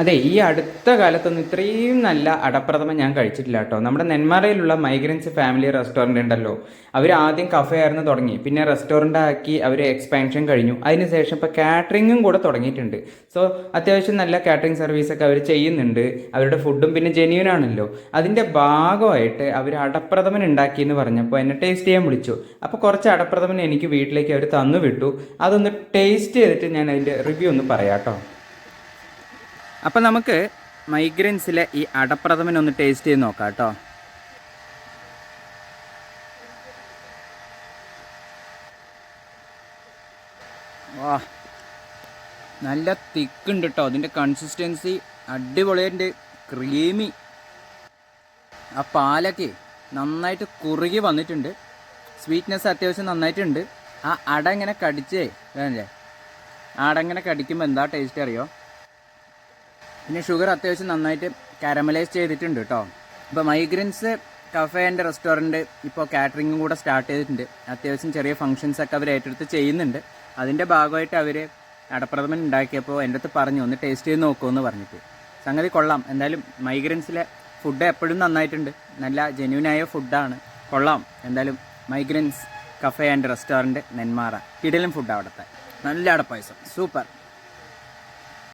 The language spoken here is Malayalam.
അതെ ഈ അടുത്ത കാലത്തൊന്നും ഇത്രയും നല്ല അടപ്രഥമ ഞാൻ കഴിച്ചിട്ടില്ല കേട്ടോ. നമ്മുടെ നെന്മാറയിലുള്ള മൈഗ്രൻസ് ഫാമിലി റെസ്റ്റോറന്റ് ഉണ്ടല്ലോ. അവർ ആദ്യം കഫേ ആയിരുന്നു തുടങ്ങി. പിന്നെ റെസ്റ്റോറന്റ് ആക്കി അവർ എക്സ്പാൻഷൻ കഴിഞ്ഞു. അതിനുശേഷം ഇപ്പോൾ കാറ്ററിങ്ങും കൂടെ തുടങ്ങിയിട്ടുണ്ട്. സോ അത്യാവശ്യം നല്ല കാറ്ററിംഗ് സർവീസ് ഒക്കെ അവർ ചെയ്യുന്നുണ്ട്. അവരുടെ ഫുഡും പിന്നെ ജെന്യൂൻ ആണല്ലോ. അതിന്റെ ഭാഗമായിട്ട് അവർ അടപ്രഥമൻ ഉണ്ടാക്കി എന്ന് പറഞ്ഞപ്പോൾ എന്നെ ടേസ്റ്റ് ചെയ്യാൻ വിളിച്ചു. അപ്പോൾ കുറച്ച് അടപ്രഥമൻ എനിക്ക് വീട്ടിലേക്ക് അവർ തന്നു വിട്ടു അതൊന്ന് ടേസ്റ്റ് ചെയ്തിട്ട് ഞാൻ അതിന്റെ റിവ്യൂ ഒന്ന് പറയാം കേട്ടോ. അപ്പം നമുക്ക് മൈഗ്രൻസിലെ ഈ അടപ്രഥമൻ ഒന്ന് ടേസ്റ്റ് ചെയ്ത് നോക്കാം കേട്ടോ. വാ നല്ല തിക്കുണ്ട് കേട്ടോ. അതിന്റെ കൺസിസ്റ്റൻസി അടിപൊളിയുണ്ട് ക്രീമി ആ പാലൊക്കെ നന്നായിട്ട് കുറുകി വന്നിട്ടുണ്ട്. സ്വീറ്റ്നെസ് അത്യാവശ്യം നന്നായിട്ടുണ്ട്. ആ അട ഇങ്ങനെ കടിച്ചേ അട ഇങ്ങനെ കടിക്കുമ്പോൾ എന്താ ടേസ്റ്റ് അറിയോ? പിന്നെ ഷുഗർ അത്യാവശ്യം നന്നായിട്ട് കാരമലൈസ് ചെയ്തിട്ടുണ്ട് കേട്ടോ ഇപ്പോൾ മൈഗ്രൻസ് കഫേ ആൻഡ് റെസ്റ്റോറന്റ് ഇപ്പോൾ കാറ്ററിങ്ങും കൂടെ സ്റ്റാർട്ട് ചെയ്തിട്ടുണ്ട്. അത്യാവശ്യം ചെറിയ ഫങ്ഷൻസ് ഒക്കെ അവർ ഏറ്റെടുത്ത് ചെയ്യുന്നുണ്ട്. അതിന്റെ ഭാഗമായിട്ട് അവർ അടപ്രഥമൻ ഉണ്ടാക്കിയപ്പോൾ എന്റെ അടുത്ത് പറഞ്ഞു ഒന്ന് ടേസ്റ്റ് ചെയ്ത് നോക്കുമെന്ന് പറഞ്ഞിട്ട്. സംഗതി കൊള്ളാം. എന്തായാലും മൈഗ്രൻസിലെ ഫുഡ് എപ്പോഴും നന്നായിട്ടുണ്ട്. നല്ല ജെന്യൂനായ ഫുഡാണ് കൊള്ളാം. എന്തായാലും migrants cafe and restaurant Nenmara. കിടലും food അവിടുത്തെ. നല്ല അടപ്പായസം. സൂപ്പർ.